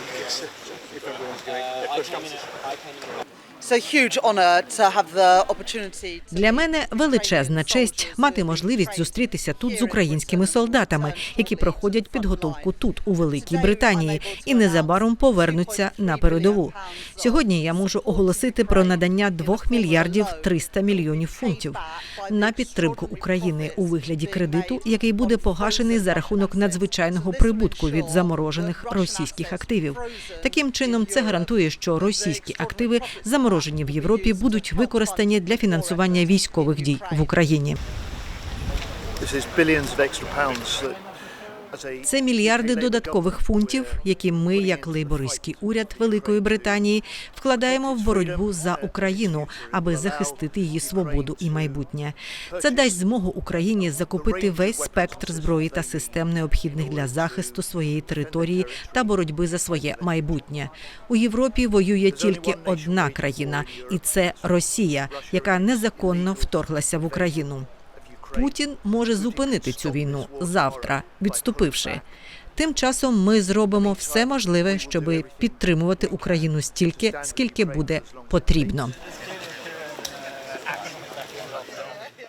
see it's, if everyone's going. The opportunity Для мене величезна честь мати можливість зустрітися тут з українськими солдатами, які проходять підготовку тут, у Великій Британії, і незабаром повернуться на передову. Сьогодні я можу оголосити про надання 2 мільярдів 300 мільйонів фунтів на підтримку України у вигляді кредиту, який буде погашений за рахунок надзвичайного прибутку від заморожених російських активів. Таким чином, це гарантує, що російські активи заморожені в Європі будуть використані для фінансування військових дій в Україні. This is billions of extra pounds that, Це мільярди додаткових фунтів, які ми, як лейбористський уряд Великої Британії, вкладаємо в боротьбу за Україну, аби захистити її свободу і майбутнє. Це дасть змогу Україні закупити весь спектр зброї та систем, необхідних для захисту своєї території та боротьби за своє майбутнє. У Європі воює тільки одна країна, і це Росія, яка незаконно вторглася в Україну. Путін може зупинити цю війну завтра, відступивши. Тим часом ми зробимо все можливе, щоб підтримувати Україну стільки, скільки буде потрібно.